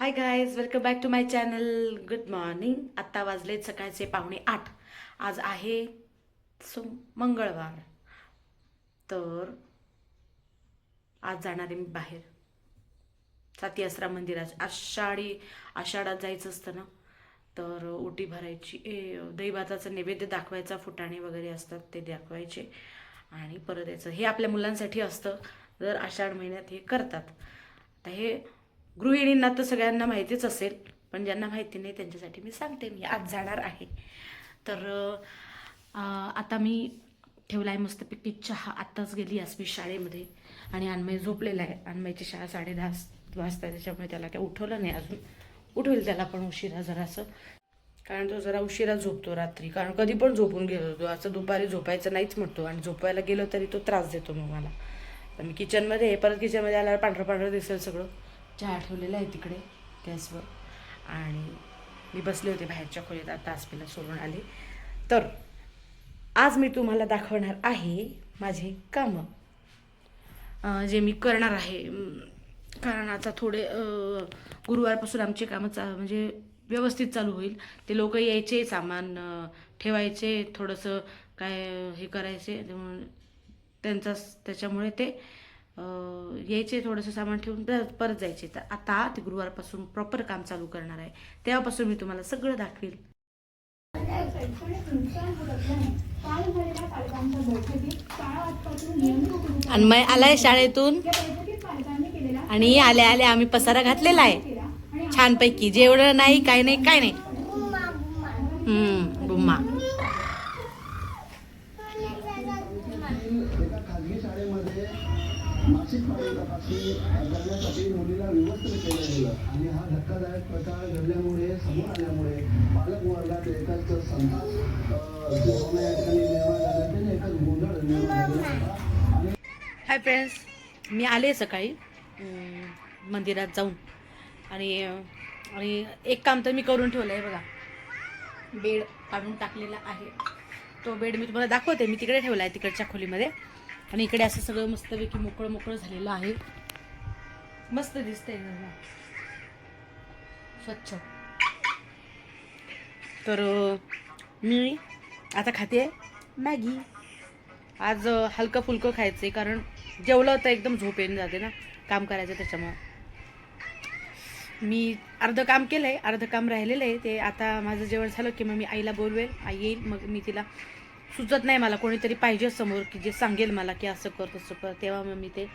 Hi guys welcome back to my channel good morning आत्ता वाजले सकाळचे पाहुणे आठ. आज आहे सो मंगळवार. तर आज जाणार आहे मी बाहेर. साती आसरा मंदिरात. आषाढी आषाढात जायचं असतं ना? तर ओटी भरायची ए दहीभाताचं नैवेद्य दाखवायचा फुटाणे वगैरे असतात ते दाखवायचे. आणि परत यायचं. हे आपल्या मुलांसाठी असतं. जर आषाढ महिन्यात हे करतात. आता हे गृहिणींना तर सगळ्यांना माहितीच असेल पण ज्यांना माहिती नाही त्यांच्यासाठी मी सांगते मी आज जाणार आहे. तर आता मी ठेवला आहे मस्तपैकी चहा आत्ताच गेली आज मी शाळेमध्ये आणि अन्मय झोपलेला आहे. अन्मयची शाळा साडे दहा वाजता त्याच्यामुळे त्याला काय उठवलं नाही अजून. उठवेल त्याला पण उशिरा जरासं. कारण तो जरा उशिरा झोपतो रात्री. कारण कधी पण झोपून गेलो तो असं दुपारी झोपायचं नाहीच म्हणतो. आणि झोपायला गेलो तरी तो त्रास देतो मग मला. तर मी किचनमध्ये आहे. परत किचनमध्ये आल्यावर पांढरं पांढरं दिसेल सगळं. चहा ठेवलेला आहे तिकडे गॅसवर. आणि मी बसले होते बाहेरच्या खोलीत आता आसमीला सोडून आले. तर आज मी तुम्हाला दाखवणार आहे माझे कामं. जे मी करणार आहे. कारण आता थोडे गुरुवारपासून आमचे कामं चा म्हणजे व्यवस्थित चालू होईल. ते लोक यायचे सामान ठेवायचे थोडंसं काय हे करायचे त्यांचा त्याच्यामुळे ते यायचे थोडंसं सामान ठेवून परत परत जायचे. तर आता ते गुरुवारपासून प्रॉपर काम चालू करणार आहे. तेव्हापासून मी तुम्हाला सगळं दाखवेल. आणि मग आलाय शाळेतून. आणि आले आले आम्ही पसारा घातलेला आहे. छानपैकी. जेवढं नाही काय नाही काय नाही हम्म बुम्मा एका खाजगी शाळेमध्ये मासिक पाळी तपासणी करण्यासाठी मुलीला विवस्त्र केलं गेलं आणि हा धक्कादायक प्रकार घडल्यामुळे समोर आल्यामुळे पालक वर्गात एकच संताप अ, जो होणं या ठिकाणी निर्माण झाला त्याने एकच गोंधळ निर्माण झालेला होता आणि हाय फ्रेंड्स मी आले सकाळी मंदिरात जाऊन. आणि आणि एक काम तर मी करून ठेवलं आहे बघा. बेड काढून टाकलेला आहे. तो बेड मी तुम्हाला दाखवते. मी तिकडे ठेवला आहे तिकडच्या खोलीमध्ये. आणि इकडे असं सगळं मस्तपैकी मोकळं मोकळं झालेलं आहे. मस्त दिसतंय स्वच्छ. तर मी आता खाते मॅगी. आज हलकं फुलकं खायचं आहे कारण जेवलं तर एकदम झोप येऊन जाते ना काम करायचं त्याच्यामुळं. मी अर्धं काम केलं आहे अर्धं काम राहिलेलं आहे. ते आता माझं जेवण झालं की मग मी आईला बोलवेल आई येईल मग मी तिला सुचत नाही मला कोणीतरी पाहिजे समोर की जे सांगेल मला की असं कर तसं कर. तेव्हा मग मी ते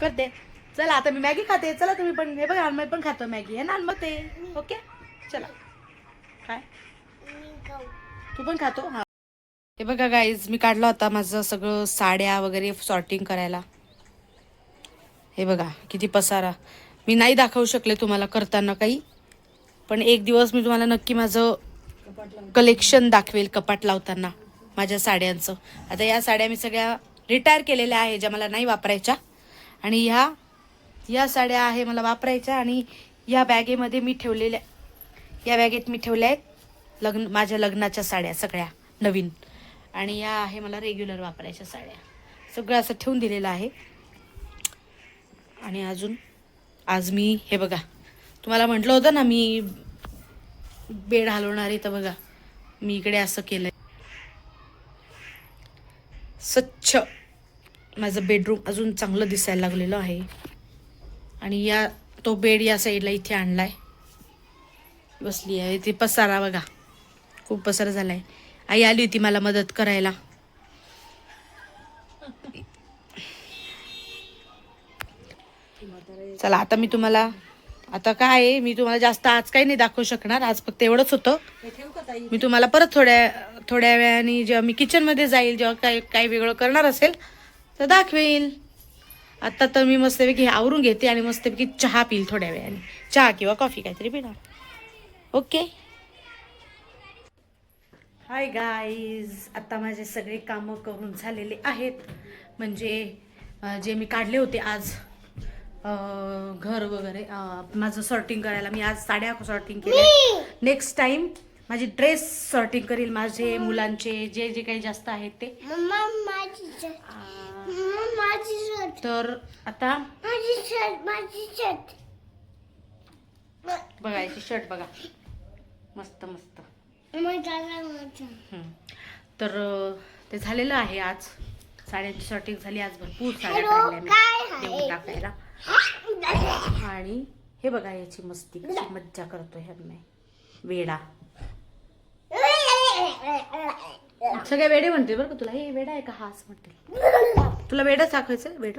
करते. चला आता मी मॅगी खाते. चला तुम्ही पण हे बघा मी पण खातो मॅगी. हे ना मग ते. ओके? चला. काय? तू पण खातो? हा. हे बघा गाईज मी काढलं होता माझं सगळं साड्या वगैरे सॉर्टिंग करायला. हे बघा किती पसारा. मी नाही दाखवू शकले तुम्हाला करताना काही पण एक दिवस मी तुम्हाला नक्की माझं कलेक्शन दाखवेल कपाट लावताना माझ्या साड्यांचं. आता या साड्या मी सगळ्या रिटायर केलेल्या आहे ज्या मला नाही वापरायच्या. आणि ह्या या साड्या आहे मला वापरायच्या आणि या बॅगेमध्ये मी ठेवलेल्या या बॅगेत मी ठेवल्या आहेत. लग्न माझ्या लग्नाच्या साड्या सगळ्या नवीन. आणि या आहे मला रेग्युलर वापरायच्या साड्या. सगळं असं ठेवून दिलेलं आहे. आणि अजून आज मी हे बघा तुम्हाला म्हटलं होतं ना मी बेड हलवणार आहे तर बघा मी इकडे असं केलंय. स्वच्छ माझं बेडरूम अजून चांगलं दिसायला लागलेलं आहे. आणि या तो बेड या साईडला इथे आणलाय. बसली आहे ते पसारा बघा. खूप पसारा झालाय. आई आली होती मला मदत करायला. चला आता मी तुम्हाला आता काय आहे, मी तुम्हाला जास्त आज काही नाही दाखवू शकणार आज फक्त एवढंच होतं. मी तुम्हाला परत थोड्या थोड्या वेळाने जेव्हा मी किचनमध्ये जाईल जेव्हा काय काही वेगळं करणार असेल तर दाखवेल. आता तर मी मस्तपैकी आवरून घेते आणि मस्तपैकी चहा पिईल थोड्या वेळाने. चहा किंवा कॉफी काहीतरी पिणार. ओके? हाय गाईज आता माझे सगळे कामं करून झालेले आहेत. म्हणजे जे मी काढले होते आज घर वगैरे माझं सॉर्टिंग करायला मी आज साड्या सॉर्टिंग केल्या. नेक्स्ट टाइम माझी ड्रेस सॉर्टिंग करील माझे मुलांचे जे जे काही जास्त आहेत ते. तर आता माझी शर्ट माझी शर्ट बघा याची शर्ट बघा. मस्त मस्त. तर अं, ते झालेलं आहे आज. साड्यांची शॉर्टिंग झाली आज भरपूर साड्या हॅलो, काढल्या मी काय आहे? देऊन टाकायला. आणि हे बघा याची मस्ती कशी मज्जा करतो ह्यांना वेडा. सगळे वेडे म्हणते बरं का तुला. हे वेडा आहे का? हा असं म्हणते तुला वेडा दाखवायचं वेड?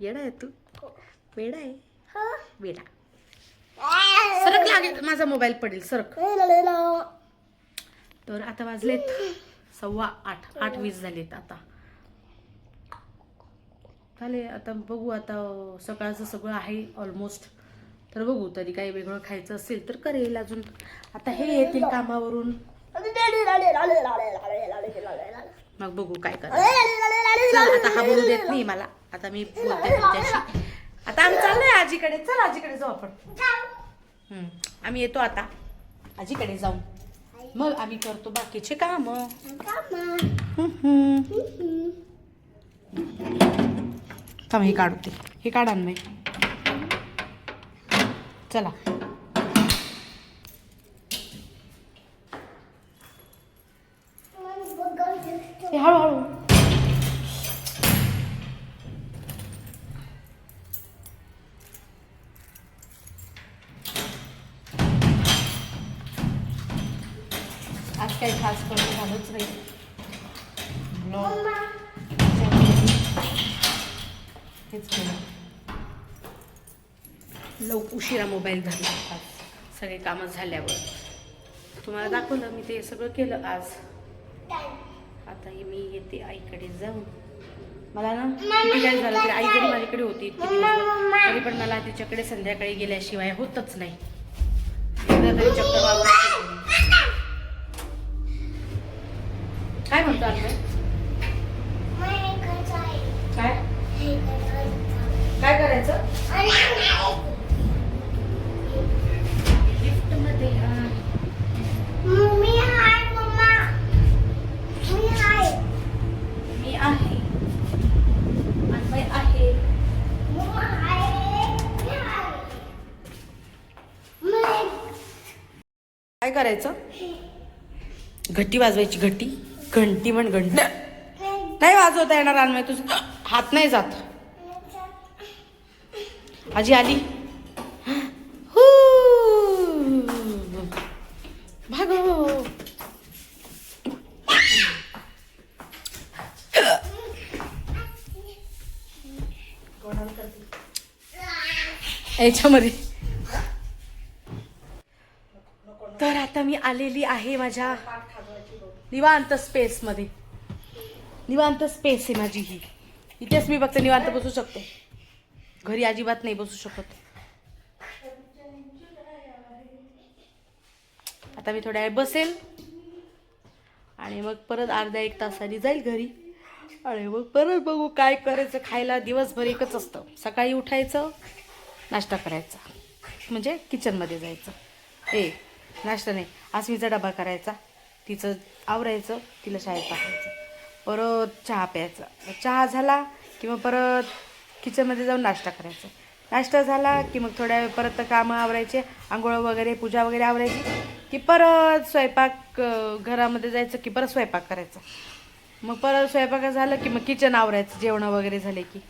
येडा आहे तू? वेडा आहे. वेडा. सरक लागेल माझा मोबाईल पडेल सरक. तर आता वाजलेत सव्वा आठ आठ वीस झालेत आता. चालेल आता बघू आता सकाळचं सगळं आहे ऑलमोस्ट तर बघू तरी काही वेगळं खायचं असेल तर करेल अजून. आता हे येतील कामावरून. मग बघू काय करायचं. आता हा बोलू देत नाही मला. आता मी बोलते तुमच्याशी. आता आम्ही चाललोय आजीकडे. चल आजीकडे जाऊ आपण. आम्ही येतो आता. आजीकडे जाऊ. मग आम्ही करतो बाकीचे काम. थांब हे काढते हे काढा नाही चला. काही झालंच नाही ब्लॉग हेच केलं लव उशिरा मोबाईल झाला आज सगळे कामं झाल्यावर. तुम्हाला दाखवलं मी ते सगळं केलं आज. आता हे मी येते आईकडे जाऊन. मला ना किती काय झालं तरी आई जरी माझ्याकडे होती तरी पण मला तिच्याकडे संध्याकाळी गेल्याशिवाय होतच नाही. एकदा चक्कर काय म्हणतो अण्णा? काय? काय करायचं? लिफ्टमध्ये हा. मी हाय मम्मा. मी हाय मी आहे. अन्वय आहे. मम्मा हाय मी हाय मी काय करायचं? घंटी वाजवायची घंटी घंटी म्हण घंटी. नाही वाजवता येणार अन्वय तुझं हात नाही जात. आजी आली. हू. भागो. याच्यामध्ये. तर आता मी आलेली आहे माझ्या निवांत स्पेसमध्ये निवांत स्पेस आहे माझी ही. इथेच मी फक्त निवांत बसू शकतो. घरी अजिबात नाही बसू शकत. आता मी थोड्या वेळ बसेल. आणि मग परत अर्ध्या एक तासाने जाईल घरी. आणि मग परत बघू काय करायचं. खायला दिवसभर एकच असतं. सकाळी उठायचं नाश्ता करायचा. म्हणजे किचनमध्ये जायचं. ए नाश्ता नाही. आसमीचा डबा करायचा. तिचं आवरायचं तिला शाळेत पाठवायचं. परत चहा प्यायचा. चहा झाला की मग परत किचनमध्ये जाऊन नाश्ता करायचा. नाश्ता झाला की मग थोड्या वेळ परत कामं आवरायचे आंघोळ वगैरे पूजा वगैरे आवरायची की परत स्वयंपाक घरामध्ये जायचं की परत स्वयंपाक करायचा. मग परत स्वयंपाक झालं की मग किचन आवरायचं जेवणं वगैरे झाले की.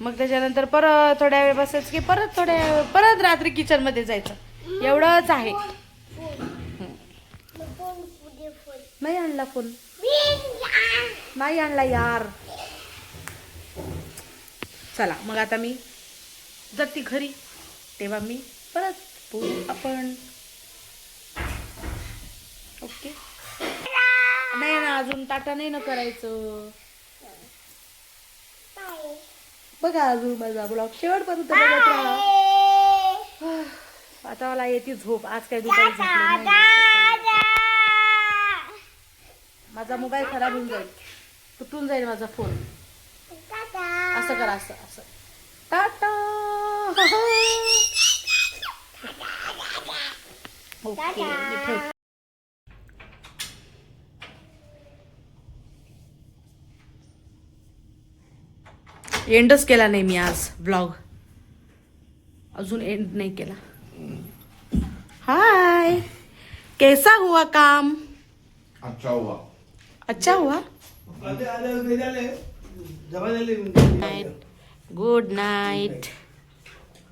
मग त्याच्यानंतर परत थोड्या वेळ बसायचं की परत थोड्या वेळ परत रात्री किचनमध्ये जायचं. एवढंच आहे. नाही आणला फोन नाही आणला यार चला मग आता मी जाते घरी तेव्हा मी परत बोलू आपण ओके नाही ना अजून टाटा नाही ना करायचं बघा अजून माझा ब्लॉग शेवटपर्यंत बघत राहा आता मला येते झोप आज काय दुपारी नाही माझा मोबाईल खराब होऊन जाईल. तुटून जाईल माझा फोन असं करा असं असं. टाटा. ओके मी ठेवते एंडच केला नाही मी आज ब्लॉग अजून एंड नाही केला. हाय कैसा हुआ काम? अच्छा हुआ. अच्छा हुआ। गुड नाईट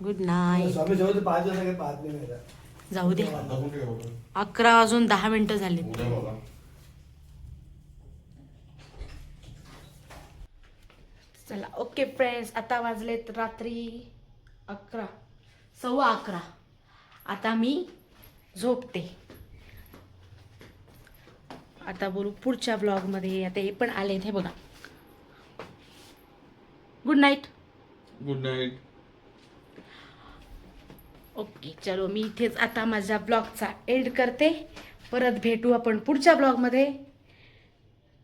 गुड नाईट जाऊ दे? अकरा वाजून दहा मिनिटं झाली. चला ओके फ्रेंड्स आता वाजलेत रात्री अकरा सव्वा अकरा. आता मी झोपते. आता बोलू पुढच्या ब्लॉगमध्ये आता हे पण आले हे बघा. Good night good night okay चलो मी इथेच आता माझ्या ब्लॉगचा एंड करते. परत भेटू आपण पुढच्या ब्लॉगमध्ये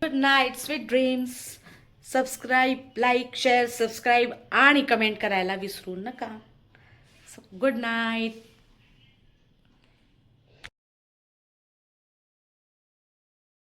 good night sweet dreams subscribe like share subscribe आणि कमेंट करायला विसरू नका. Good night